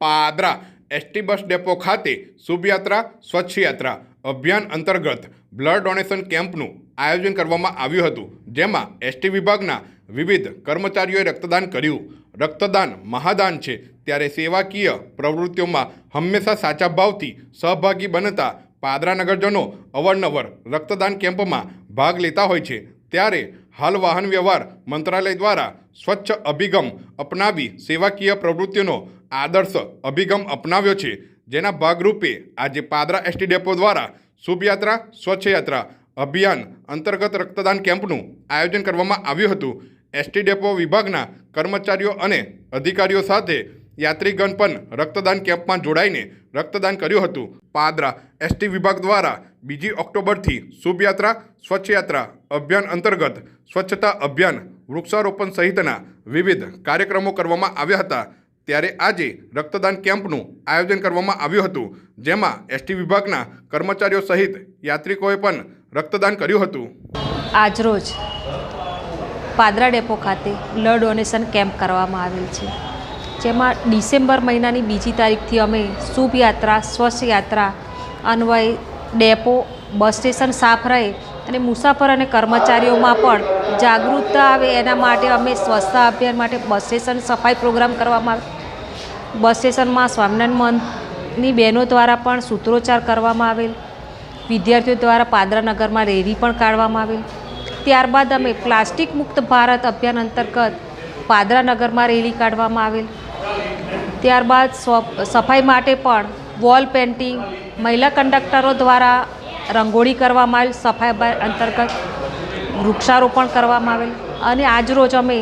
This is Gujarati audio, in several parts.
પાદરા એસટી બસ ડેપો ખાતે શુભયાત્રા, સ્વચ્છયાત્રા અભિયાન અંતર્ગત બ્લડ ડોનેશન કેમ્પનું આયોજન કરવામાં આવ્યું હતું, જેમાં એસટી વિભાગના વિવિધ કર્મચારીઓએ રક્તદાન કર્યું. રક્તદાન મહાદાન છે, ત્યારે સેવાકીય પ્રવૃત્તિઓમાં હંમેશા સાચા ભાવથી સહભાગી બનતા પાદરા નગરજનો અવારનવાર રક્તદાન કેમ્પમાં ભાગ લેતા હોય છે. ત્યારે હાલ વાહન વ્યવહાર મંત્રાલય દ્વારા સ્વચ્છ અભિગમ અપનાવી સેવાકીય પ્રવૃત્તિઓનો આદર્શ અભિગમ અપનાવ્યો છે. જેના ભાગરૂપે આજે પાદરા એસટી ડેપો દ્વારા શુભયાત્રા સ્વચ્છ યાત્રા અભિયાન અંતર્ગત રક્તદાન કેમ્પનું આયોજન કરવામાં આવ્યું હતું. એસટી ડેપો વિભાગના કર્મચારીઓ અને અધિકારીઓ સાથે યાત્રીગણ પણ રક્તદાન કેમ્પમાં જોડાઈને રક્તદાન કર્યું હતું. પાદરા એસટી વિભાગ દ્વારા બીજી ઓક્ટોબરથી શુભયાત્રા, સ્વચ્છયાત્રા અભિયાન અંતર્ગત સ્વચ્છતા અભિયાન વૃક્ષારોપણ સહિતના વિવિધ કાર્યક્રમો કરવામાં આવ્યા હતા. ત્યારે આજે રક્તદાન કેમ્પનું આયોજન કરવામાં આવ્યું હતું, જેમાં એસટી વિભાગના કર્મચારીઓ સહિત યાત્રિકોએ પણ રક્તદાન કર્યું હતું. આજરોજ પાદરા ડેપો ખાતે બ્લડ ડોનેશન કેમ્પ કરવામાં આવેલ છે, જેમાં ડિસેમ્બર મહિનાની બીજી તારીખથી અમે શુભ યાત્રા સ્વચ્છ યાત્રા અન્વયે ડેપો, બસ સ્ટેશન સાફ રહે અને મુસાફર અને કર્મચારીઓમાં પણ જાગૃતતા આવે એના માટે અમે સ્વચ્છતા અભિયાન માટે બસ સ્ટેશન સફાઈ પ્રોગ્રામ કરવામાં આવે. બસ સ્ટેશનમાં સ્વામિનારાયણ મંદની બહેનો દ્વારા પણ સૂત્રોચ્ચાર કરવામાં આવેલ. વિદ્યાર્થીઓ દ્વારા પાદરા નગરમાં રેલી પણ કાઢવામાં આવેલ. ત્યારબાદ અમે પ્લાસ્ટિક મુક્ત ભારત અભિયાન અંતર્ગત પાદરા નગરમાં રેલી કાઢવામાં આવેલ. ત્યારબાદ સફાઈ માટે પણ વોલ પેઇન્ટિંગ, મહિલા કંડક્ટરો દ્વારા રંગોળી કરવામાં આવેલ સફાઈ અંતર્ગત વૃક્ષારોપણ કરવામાં આવેલ અને આજરોજ અમે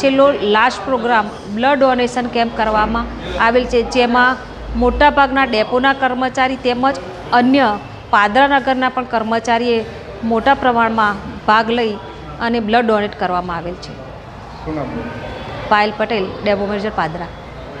છેલ્લો last programme blood donation camp કરવામાં આવેલ છે જેમાં મોટાભાગના ડેપોના કર્મચારી તેમજ અન્ય પાદરાનગરના પણ કર્મચારીએ મોટા પ્રમાણમાં ભાગ લઈ અને બ્લડ ડોનેટ કરવામાં આવેલ છે. Payal Patel depot manager Padra.